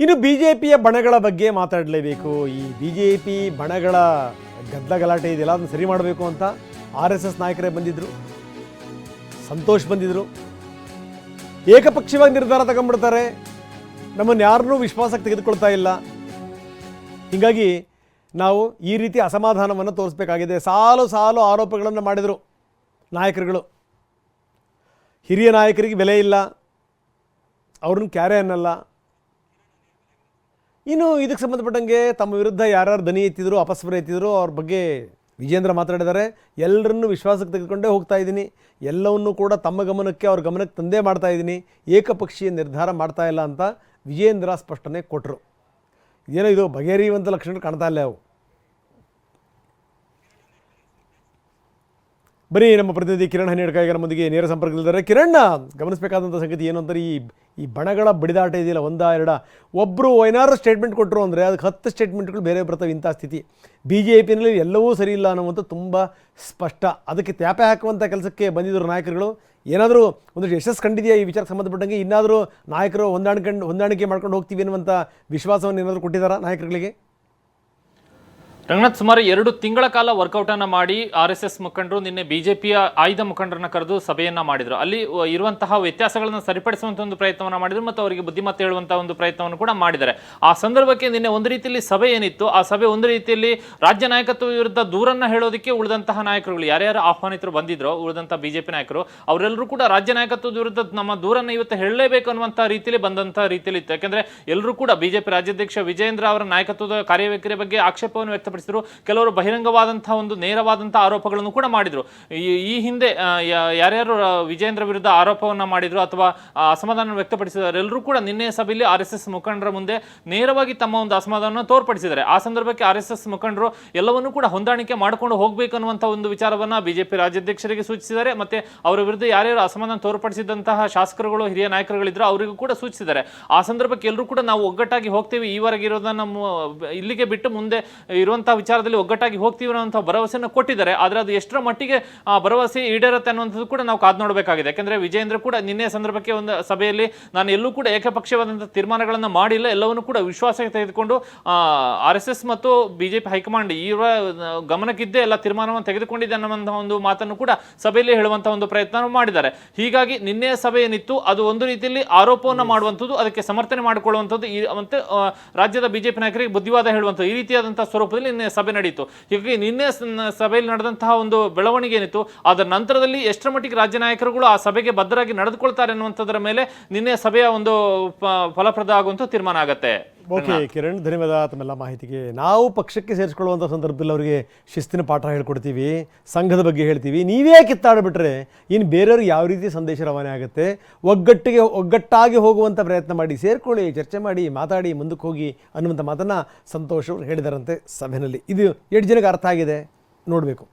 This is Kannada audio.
ಇನ್ನು ಬಿ ಜೆ ಪಿಯ ಬಣಗಳ ಬಗ್ಗೆ ಮಾತಾಡಲೇಬೇಕು. ಈ ಬಿ ಜೆ ಪಿ ಬಣಗಳ ಗದ್ದ ಗಲಾಟೆ ಇದೆಯಲ್ಲ, ಅದನ್ನು ಸರಿ ಮಾಡಬೇಕು ಅಂತ ಆರ್ ಎಸ್ ಎಸ್ ನಾಯಕರೇ ಬಂದಿದ್ದರು ಸಂತೋಷ್ ಬಂದಿದ್ದರು ಏಕಪಕ್ಷೀಯವಾಗಿ ನಿರ್ಧಾರ ತಗೊಂಡ್ಬಿಡ್ತಾರೆ. ನಮ್ಮನ್ನು ಯಾರನ್ನೂ ವಿಶ್ವಾಸಕ್ಕೆ ತೆಗೆದುಕೊಳ್ತಾ ಇಲ್ಲ. ಹೀಗಾಗಿ ನಾವು ಈ ರೀತಿ ಅಸಮಾಧಾನವನ್ನು ತೋರಿಸಬೇಕಾಗಿದೆ. ಸಾಲು ಸಾಲು ಆರೋಪಗಳನ್ನು ಮಾಡಿದರು ನಾಯಕರುಗಳು. ಹಿರಿಯ ನಾಯಕರಿಗೆ ಬೆಲೆ ಇಲ್ಲ. ಅವ್ರನ್ನ ಕ್ಯಾರೆ ಅನ್ನಲ್ಲ. ಇನ್ನು ಇದಕ್ಕೆ ಸಂಬಂಧಪಟ್ಟಂಗೆ ತಮ್ಮ ವಿರುದ್ಧ ಯಾರ್ಯಾರು ದನಿ ಎತ್ತಿದ್ರು ಅಪಸ್ವರ ಎತ್ತಿದ್ರು, ಅವ್ರ ಬಗ್ಗೆ ವಿಜೇಂದ್ರ ಮಾತಾಡಿದ್ದಾರೆ. ಎಲ್ಲರನ್ನೂ ವಿಶ್ವಾಸಕ್ಕೆ ತೆಗೆದುಕೊಂಡೇ ಹೋಗ್ತಾ ಇದ್ದೀನಿ. ಎಲ್ಲವನ್ನೂ ಕೂಡ ತಮ್ಮ ಗಮನಕ್ಕೆ, ಅವ್ರ ಗಮನಕ್ಕೆ ತಂದೇ ಮಾಡ್ತಾ ಇದ್ದೀನಿ. ಏಕಪಕ್ಷೀಯ ನಿರ್ಧಾರ ಮಾಡ್ತಾ ಇಲ್ಲ ಅಂತ ವಿಜೇಂದ್ರ ಸ್ಪಷ್ಟನೆ ಕೊಟ್ಟರು ಏನೋ ಇದು ಬಗೆಹರಿಯುವಂಥ ಲಕ್ಷಣ ಕಾಣ್ತಾ ಇಲ್ಲ ಅವು. ಬರೀ ನಮ್ಮ ಪ್ರತಿನಿಧಿ ಕಿರಣ್ ಹನ್ನೆರಡ್ಕಾಯಿಗ ನಮ್ಮೊಂದಿಗೆ ನೇರ ಸಂಪರ್ಕದಲ್ಲಿದ್ದಾರೆ. ಕಿರಣ್ ಗಮನಿಸಬೇಕಾದಂಥ ಸಂಗತಿ ಏನು ಅಂತಾರೆ ಈ ಈ ಬಣಗಳ ಬಡಿದಾಟ ಇದೆಯಲ್ಲ, ಒಂದ ಎರಡ. ಒಬ್ಬರು ಏನಾದ್ರು ಸ್ಟೇಟ್ಮೆಂಟ್ ಕೊಟ್ಟರು ಅಂದರೆ ಅದಕ್ಕೆ ಹತ್ತು ಸ್ಟೇಟ್ಮೆಂಟ್ಗಳು ಬೇರೆ ಬರ್ತವೆ ಇಂಥ ಸ್ಥಿತಿ. ಬಿ ಜೆ ಪಿನಲ್ಲಿ ಎಲ್ಲವೂ ಸರಿ ಇಲ್ಲ ಅನ್ನುವಂಥ ತುಂಬ ಸ್ಪಷ್ಟ. ಅದಕ್ಕೆ ತ್ಯಾಪೆ ಹಾಕುವಂಥ ಕೆಲಸಕ್ಕೆ ಬಂದಿದ್ದರು ನಾಯಕರುಗಳು. ಏನಾದರೂ ಒಂದಷ್ಟು ಯಶಸ್ಸು ಕಂಡಿದೆಯಾ ಈ ವಿಚಾರಕ್ಕೆ ಸಂಬಂಧಪಟ್ಟಂಗೆ? ಇನ್ನಾದರೂ ನಾಯಕರು ಹೊಂದಾಣಿಕೊಂಡು ಹೊಂದಾಣಿಕೆ ಮಾಡ್ಕೊಂಡು ಹೋಗ್ತೀವಿ ಅನ್ನುವಂಥ ವಿಶ್ವಾಸವನ್ನು ಏನಾದರೂ ಕೊಟ್ಟಿದ್ದಾರಾ ನಾಯಕರುಗಳಿಗೆ? ರಂಗನಾಥ್, ಸುಮಾರು ಎರಡು ತಿಂಗಳ ಕಾಲ ವರ್ಕೌಟ್ ಅನ್ನ ಮಾಡಿ ಆರ್ ಎಸ್ ಎಸ್ ಮುಖಂಡರು, ನಿನ್ನೆ ಬಿಜೆಪಿಯ ಆಯ್ದ ಮುಖಂಡರನ್ನ ಕರೆದು ಸಭೆಯನ್ನ ಮಾಡಿದ್ರು. ಅಲ್ಲಿ ಇರುವಂತಹ ವ್ಯತ್ಯಾಸಗಳನ್ನು ಸರಿಪಡಿಸುವಂತ ಒಂದು ಪ್ರಯತ್ನವನ್ನ ಮಾಡಿದ್ರು ಮತ್ತು ಅವರಿಗೆ ಬುದ್ಧಿಮತ್ತೆ ಹೇಳುವಂತಹ ಒಂದು ಪ್ರಯತ್ನವನ್ನು ಕೂಡ ಮಾಡಿದ್ದಾರೆ. ಆ ಸಂದರ್ಭಕ್ಕೆ ನಿನ್ನೆ ಒಂದು ರೀತಿಯಲ್ಲಿ ಸಭೆ ಏನಿತ್ತು, ಆ ಸಭೆ ಒಂದು ರೀತಿಯಲ್ಲಿ ರಾಜ್ಯ ನಾಯಕತ್ವ ವಿರುದ್ಧ ದೂರನ್ನ ಹೇಳೋದಕ್ಕೆ ಉಳಿದಂತಹ ನಾಯಕರುಗಳು ಯಾರ್ಯಾರು ಆಹ್ವಾನಿತರು ಬಂದಿದ್ರು ಉಳಿದಂತಹ ಬಿಜೆಪಿ ನಾಯಕರು, ಅವರೆಲ್ಲರೂ ಕೂಡ ರಾಜ್ಯ ನಾಯಕತ್ವದ ವಿರುದ್ಧ ನಮ್ಮ ದೂರನ್ನ ಇವತ್ತು ಹೇಳಲೇಬೇಕು ಅನ್ನುವಂಥ ರೀತಿಯಲ್ಲಿ ಬಂದಂತಹ ರೀತಿಯಲ್ಲಿ ಇತ್ತು ಯಾಕಂದ್ರೆ ಎಲ್ಲರೂ ಕೂಡ ಬಿಜೆಪಿ ರಾಜ್ಯಾಧ್ಯಕ್ಷ ವಿಜೇಂದ್ರ ಅವರ ನಾಯಕತ್ವದ ಕಾರ್ಯವೈಖರಿ ಬಗ್ಗೆ ಆಕ್ಷೇಪವನ್ನು ವ್ಯಕ್ತಪಡಿಸಿದ್ರು. ಕೆಲವರು ಬಹಿರಂಗವಾದಂಥ ಒಂದು ನೇರವಾದಂಥ ಆರೋಪಗಳನ್ನು ಕೂಡ ಮಾಡಿದ್ರು. ಈ ಹಿಂದೆ ಯಾರ್ಯಾರು ವಿಜೇಂದ್ರ ವಿರುದ್ಧ ಆರೋಪವನ್ನ ಮಾಡಿದ್ರು ಅಥವಾ ಅಸಮಾಧಾನ ವ್ಯಕ್ತಪಡಿಸಿದ್ದಾರೆ ಎಲ್ಲರೂ ಕೂಡ ನಿನ್ನೆ ಸಭೆಯಲ್ಲಿ ಆರ್ ಎಸ್ ಎಸ್ ಮುಖಂಡರ ಮುಂದೆ ನೇರವಾಗಿ ತಮ್ಮ ಒಂದು ಅಸಮಾಧಾನವನ್ನು ತೋರ್ಪಡಿಸಿದ್ದಾರೆ. ಆ ಸಂದರ್ಭಕ್ಕೆ ಆರ್ ಎಸ್ ಮುಖಂಡರು ಎಲ್ಲವನ್ನೂ ಕೂಡ ಹೊಂದಾಣಿಕೆ ಮಾಡಿಕೊಂಡು ಹೋಗಬೇಕು ಅನ್ನುವಂಥ ಒಂದು ವಿಚಾರವನ್ನ ಬಿಜೆಪಿ ರಾಜ್ಯಾಧ್ಯಕ್ಷರಿಗೆ ಸೂಚಿಸಿದ್ದಾರೆ. ಮತ್ತೆ ಅವರ ವಿರುದ್ಧ ಯಾರ್ಯಾರು ಅಸಮಾಧಾನ ತೋರ್ಪಡಿಸಿದಂತಹ ಶಾಸಕರುಗಳು, ಹಿರಿಯ ನಾಯಕರುಗಳಿದ್ರು, ಅವರಿಗೂ ಕೂಡ ಸೂಚಿಸಿದ್ದಾರೆ. ಆ ಸಂದರ್ಭಕ್ಕೆ ಎಲ್ಲರೂ ಕೂಡ ನಾವು ಒಗ್ಗಟ್ಟಾಗಿ ಹೋಗ್ತೀವಿ. ಈವರೆಗೆ ಇರೋದನ್ನ ನಮ್ಮ, ಇಲ್ಲಿಗೆ ಬಿಟ್ಟು ಮುಂದೆ ಇರುವಂತಹ ವಿಚಾರದಲ್ಲಿ ಒಗ್ಗಟ್ಟಾಗಿ ಹೋಗ್ತೀವಿ ಅನ್ನೋಂಥ ಭರವಸೆಯನ್ನು ಕೊಟ್ಟಿದ್ದಾರೆ. ಆದರೆ ಅದು ಎಷ್ಟರ ಮಟ್ಟಿಗೆ ಆ ಭರವಸೆ ಈಡೇರುತ್ತೆ ಅನ್ನುವಂಥದ್ದು ಕೂಡ ನಾವು ಕಾದು ನೋಡಬೇಕಾಗಿದೆ. ಯಾಕೆಂದರೆ ವಿಜೇಂದ್ರ ಕೂಡ ನಿನ್ನೆ ಸಂದರ್ಭಕ್ಕೆ ಒಂದು ಸಭೆಯಲ್ಲಿ ನಾನು ಎಲ್ಲೂ ಕೂಡ ಏಕಪಕ್ಷೀಯವಾದಂಥ ತೀರ್ಮಾನಗಳನ್ನು ಮಾಡಿಲ್ಲ. ಎಲ್ಲವನ್ನು ಕೂಡ ವಿಶ್ವಾಸಕ್ಕೆ ತೆಗೆದುಕೊಂಡು ಆರ್ ಎಸ್ ಎಸ್ ಮತ್ತು ಬಿಜೆಪಿ ಹೈಕಮಾಂಡ್ ಇವರ ಗಮನಕ್ಕಿದ್ದೇ ಎಲ್ಲ ತೀರ್ಮಾನವನ್ನು ತೆಗೆದುಕೊಂಡಿದೆ ಅನ್ನುವಂಥ ಒಂದು ಮಾತನ್ನು ಕೂಡ ಸಭೆಯಲ್ಲಿ ಹೇಳುವಂಥ ಒಂದು ಪ್ರಯತ್ನ ಮಾಡಿದ್ದಾರೆ. ಹೀಗಾಗಿ ನಿನ್ನೆಯ ಸಭೆ ಏನಿತ್ತು ಅದು ಒಂದು ರೀತಿಯಲ್ಲಿ ಆರೋಪವನ್ನು ಮಾಡುವಂಥದ್ದು ಅದಕ್ಕೆ ಸಮರ್ಥನೆ ಮಾಡಿಕೊಳ್ಳುವಂಥದ್ದು ಈ ಮತ್ತೆ ರಾಜ್ಯದ ಬಿಜೆಪಿ ನಾಯಕರಿಗೆ ಬುದ್ಧಿವಾದ ಹೇಳುವಂಥದ್ದು ಈ ರೀತಿಯಾದಂಥ ಸ್ವರೂಪದಲ್ಲಿ ನಿನ್ನೆ ಸಭೆ ನಡೆಯಿತು ಹೀಗಾಗಿ ನಿನ್ನೆ ಸಭೆಯಲ್ಲಿ ನಡೆದಂತಹ ಒಂದು ಬೆಳವಣಿಗೆ ಏನಿತ್ತು, ಅದರ ನಂತರದಲ್ಲಿ ಎಷ್ಟರ ಮಟ್ಟಿಗೆ ರಾಜ್ಯ ನಾಯಕರುಗಳು ಆ ಸಭೆಗೆ ಬದ್ಧರಾಗಿ ನಡೆದುಕೊಳ್ತಾರೆ ಅನ್ನುವಂಥದ್ರ ಮೇಲೆ ನಿನ್ನೆ ಸಭೆಯ ಒಂದು ಫಲಪ್ರದ ಆಗುವಂಥ ತೀರ್ಮಾನ ಆಗತ್ತೆ. ಓಕೆ ಕಿರಣ್ ಧನ್ಯವಾದ ತಮ್ಮೆಲ್ಲ ಮಾಹಿತಿಗೆ. ನಾವು ಪಕ್ಷಕ್ಕೆ ಸೇರಿಸ್ಕೊಳ್ಳುವಂಥ ಸಂದರ್ಭದಲ್ಲಿ ಅವರಿಗೆ ಶಿಸ್ತಿನ ಪಾಠ ಹೇಳ್ಕೊಡ್ತೀವಿ ಸಂಘದ ಬಗ್ಗೆ ಹೇಳ್ತೀವಿ. ನೀವೇ ಕಿತ್ತಾಡಿಬಿಟ್ರೆ ಇನ್ನು ಬೇರೆಯವ್ರಿಗೆ ಯಾವ ರೀತಿ ಸಂದೇಶ ರವಾನೆ ಆಗುತ್ತೆ ಒಗ್ಗಟ್ಟಿಗೆ ಒಗ್ಗಟ್ಟಾಗಿ ಹೋಗುವಂಥ ಪ್ರಯತ್ನ ಮಾಡಿ ಸೇರಿಕೊಳ್ಳಿ ಚರ್ಚೆ ಮಾಡಿ ಮಾತಾಡಿ ಮುಂದಕ್ಕೆ ಹೋಗಿ ಅನ್ನುವಂಥ ಮಾತನ್ನು ಸಂತೋಷ್ ಅವರು ಹೇಳಿದಾರಂತೆ ಸಭೆಯಲ್ಲಿ. ಇದು ಎಷ್ಟು ಜನಕ್ಕೆ ಅರ್ಥ ಆಗಿದೆ? ನೋಡಬೇಕು.